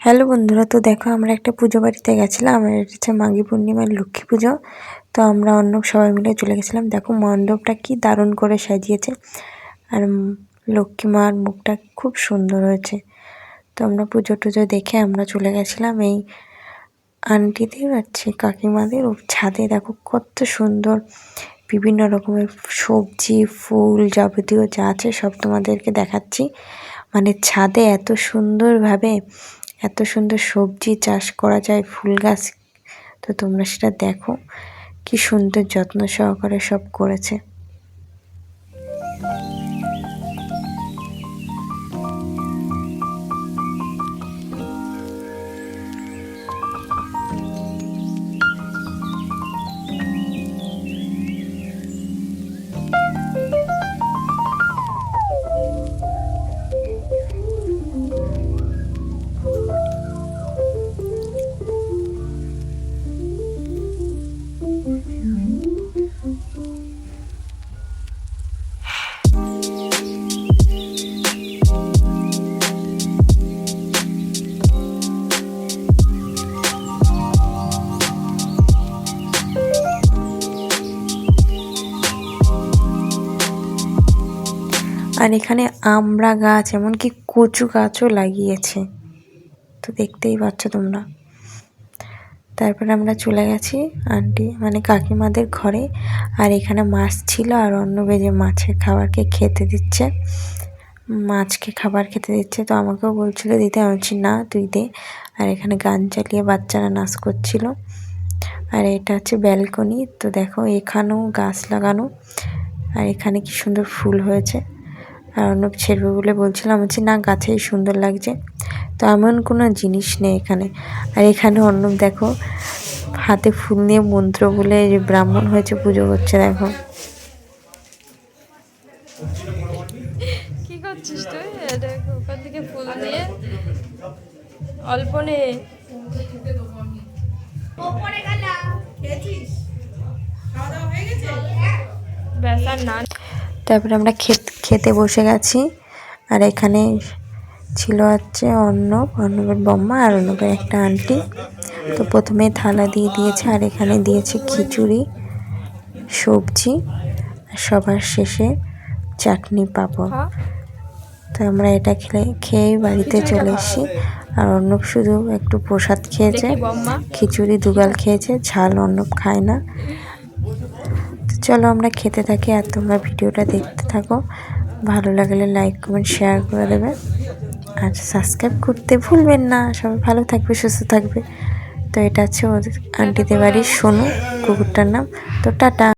Hello বন্ধুরা, তো দেখো আমরা একটা পুজো বাড়িতে গেছিলাম আমার এটা হচ্ছে মাঘী পূর্ণিমার লক্ষ্মী পুজো। তো আমরা অন্য সবাই মিলে চলে গেছিলাম। দেখো মণ্ডপটা কি দারুণ করে সাজিয়েছে, আর লক্ষ্মী মার মুখটা খুব সুন্দর হয়েছে। তো আমরা পুজো টুজো দেখে আমরা চলে গেছিলাম এই আন্টিদের আছে কাকিমাদের ও ছাদে। দেখো কত সুন্দর বিভিন্ন রকমের সবজি, ফুল যাবতীয় যা আছে সব তোমাদেরকে দেখাচ্ছি। মানে ছাদে এত সুন্দরভাবে এত সুন্দর সবজি চাষ করা যায়, ফুল গাছ, তো তোমরা সেটা দেখো। কি সুন্দর যত্ন সহকারে সব করেছে। আর এখানে আমড়া গাছ, এমনকি কচু গাছও লাগিয়েছে। তো দেখতেই পাচ্ছ তোমরা। তারপর আমরা চলে গেছি আন্টি মানে কাকিমাদের ঘরে। আর এখানে মাছ ছিল, আর অন্য বেজে মাছের খাবারকে খেতে দিচ্ছে। মাছকে খাবার খেতে দিচ্ছে। তো আমাকেও বলছিল, দিতে। আমি বলছি, না, তুই দে। আর এখানে গান চালিয়ে বাচ্চারা নাচ করছিল। আর এটা হচ্ছে ব্যালকনি। তো দেখো, এখানেও গাছ লাগানো। আর এখানে কি সুন্দর ফুল হয়েছে। আর অর্ণব ছেড়বে বলে বলছিলাম হচ্ছে না গাছেই সুন্দর লাগছে। তো এমন কোনো জিনিস নেই এখানে। আর এখানে অর্ণব দেখো হাতে ফুল নিয়ে মন্ত্র বলে যে ব্রাহ্মণ হয়েছে পুজো করছে দেখো। কি করছিস তুই? ওখান থেকে ফুল দিয়ে অল্প নে ব্যাস আর না। তারপরে আমরা খেতে বসে গেছি। আর এখানে ছিল হচ্ছে অর্ণব অর্ণবের বম্মা আর অর্ণবের একটা আন্টি। তো প্রথমে থালা দিয়ে দিয়েছে আর এখানে দিয়েছে খিচুড়ি সবজি আর সবার শেষে চাটনি পাঁপড়। তো আমরা এটা খেলে খেয়েই বাড়িতে চলে এসেছি। আর অর্ণব শুধু একটু প্রসাদ খেয়েছে। খিচুড়ি দুগাল খেয়েছে ঝাল অর্ণব খায় না। তো চলো আমরা খেতে থাকি আর তোমরা ভিডিওটা দেখতে থাকো। ভালো লাগলে লাইক কমেন্ট শেয়ার করে দেবে। আর সাবস্ক্রাইব করতে ভুলবেন না। সবাই ভালো থাকবে, সুস্থ থাকবে। তো এটা হচ্ছে ওদের আন্টিদের বাড়ির সোনু, কুকুরটার নাম। তো টাটা।